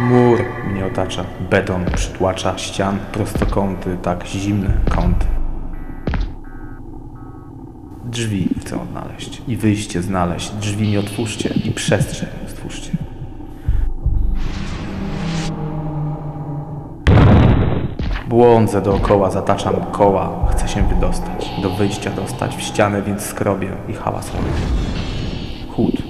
Mur mnie otacza, beton przytłacza, ścian, prostokąty, tak zimne kąty. Drzwi chcę odnaleźć i wyjście znaleźć. Drzwi mi otwórzcie i przestrzeń stwórzcie. Błądzę dookoła, zataczam koła, chcę się wydostać. Do wyjścia dostać w ścianę, więc skrobię i hałas robię.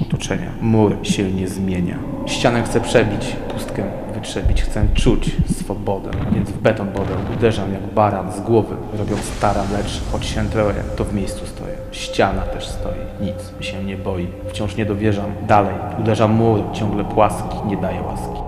Otoczenia, mur się nie zmienia. Ścianę chcę przebić, pustkę wytrzebić, chcę czuć swobodę, więc w beton bodę uderzam jak baran z głowy, robiąc stara, lecz choć się troję, to w miejscu stoję. Ściana też stoi, nic się nie boi, wciąż nie dowierzam. Dalej, uderzam mur, ciągle płaski, nie daje łaski.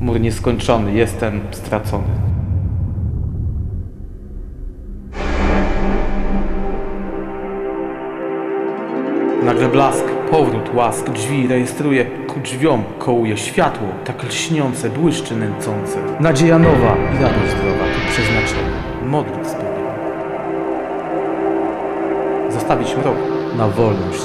Mur nieskończony, jestem stracony. Nagle blask, powrót, łask, drzwi rejestruje, ku drzwiom kołuje światło, tak lśniące, błyszczy nęcące. Nadzieja nowa i radość zdrowa, to przeznaczenie, modlitw spełnienia. Zostawić mrok, na wolność